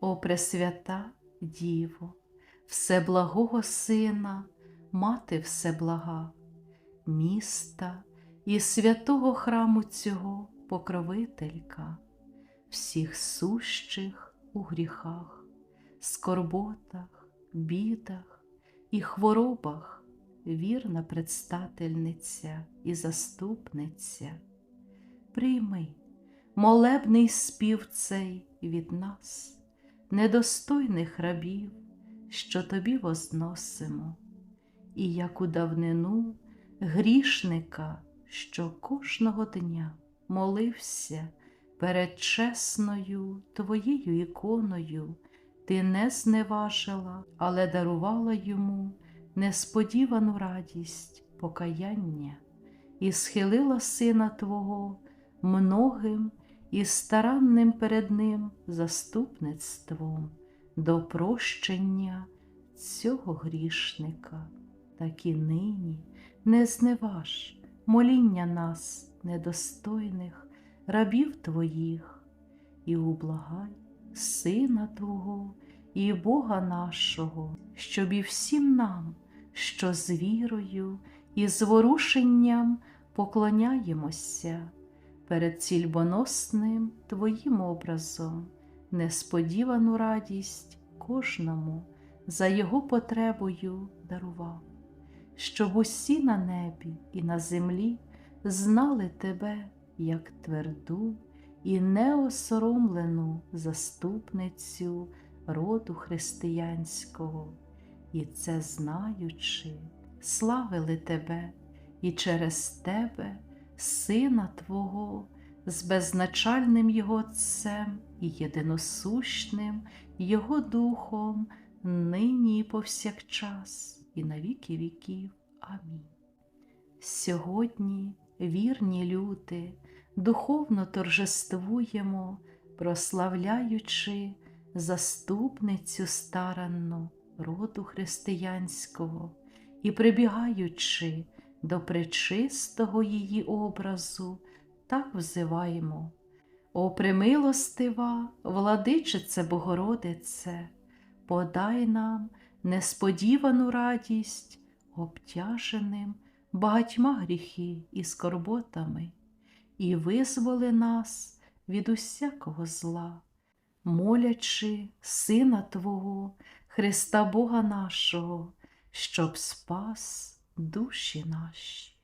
О Пресвята Діво, Всеблагого Сина, Мати Всеблага, міста і святого храму цього покровителька, всіх сущих у гріхах, скорботах, бідах і хворобах, вірна предстательниця і заступниця, прийми молебний спів цей від нас, недостойних рабів, що тобі возносимо, і як у давнину грішника, що кожного дня молився перед чесною твоєю іконою, ти не зневажила, але дарувала йому несподівану радість покаяння і схилила сина Твого многим і старанним перед Ним заступництвом до прощення цього грішника, так і нині не зневаж моління нас, недостойних, рабів Твоїх, і ублагай Сина Твого і Бога нашого, щоб і всім нам, що з вірою і зворушенням поклоняємося перед цільбоносним Твоїм образом, несподівану радість кожному за його потребою дарував, щоб усі на небі і на землі знали Тебе як тверду і неосоромлену заступницю роду християнського, і це знаючи, славили Тебе і через Тебе, Сина Твого, з беззначальним Його Отцем і єдиносущним Його Духом, нині і повсякчас, і на віки віків. Амінь. Сьогодні, вірні люди, духовно торжествуємо, прославляючи заступницю старанну роду християнського і прибігаючи до пречистого її образу, так взиваємо. О примилостива, владичице Богородице, подай нам несподівану радість, обтяженим багатьма гріхи і скорботами, і визволи нас від усякого зла, молячи Сина Твого, Христа Бога нашого, щоб спас duši nós.